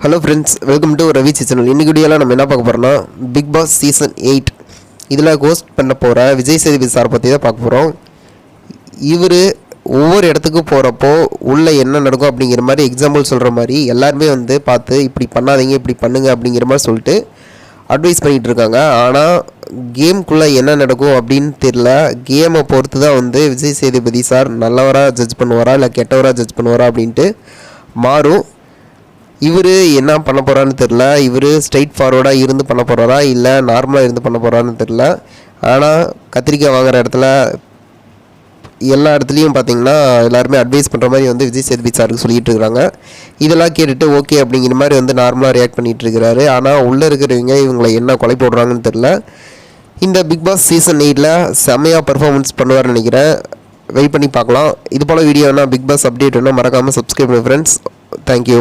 Hello friends welcome to Ravi channel இன்னைக்கு வீடியோவில் நம்ம என்ன பார்க்க போகிறோம்னா பிக் பாஸ் சீசன் எயிட் இதில் கோஸ்ட் பண்ண போகிற விஜய் சேதுபதி சார் பற்றி தான் பார்க்க போகிறோம் இவர் ஒவ்வொரு இடத்துக்கு போகிறப்போ உள்ளே என்ன நடக்கும் அப்படிங்கிற மாதிரி எக்ஸாம்பிள் சொல்கிற மாதிரி எல்லாருமே வந்து பார்த்து இப்படி பண்ணாதீங்க இப்படி பண்ணுங்க அப்படிங்கிற மாதிரி சொல்லிட்டு அட்வைஸ் பண்ணிகிட்டு இருக்காங்க. ஆனால் கேம்குள்ளே என்ன நடக்கும் அப்படின்னு தெரில கேமை பொறுத்து தான் வந்து விஜய் சேதுபதி சார் நல்லவராக ஜட்ஜ் பண்ணுவாரா இல்லை கெட்டவராக ஜட்ஜ் பண்ணுவாரா அப்படின்ட்டு மாறும். இவர் என்ன பண்ண போகிறான்னு தெரில இவர் ஸ்ட்ரைட் ஃபார்வர்டாக இருந்து பண்ண போகிறாரா இல்லை நார்மலாக இருந்து பண்ண போகிறான்னு தெரில ஆனால் கத்திரிக்காய் வாங்குற இடத்துல எல்லா இடத்துலையும் பார்த்தீங்கன்னா எல்லாருமே அட்வைஸ் பண்ணுற மாதிரி வந்து விஜய் சேதுபதி சாருக்கு சொல்லிட்டு இருக்கிறாங்க இதெல்லாம் கேட்டுட்டு ஓகே அப்படிங்கிற மாதிரி வந்து நார்மலாக ரியாக்ட் பண்ணிகிட்டு இருக்கிறாரு ஆனால் உள்ளே இருக்கிறவங்க இவங்களை என்ன கொலை போடுறாங்கன்னு தெரில இந்த பிக் பாஸ் சீசன் எயிட்டில் செம்மையாக பர்ஃபார்மன்ஸ் பண்ணுவார்னு நினைக்கிறேன். வெயிட் பண்ணி பார்க்கலாம். இது போல் வீடியோனா பிக் பாஸ் அப்டேட் வேணால் மறக்காமல் சப்ஸ்கிரைப் பண்ணு ஃப்ரெண்ட்ஸ் தேங்க்யூ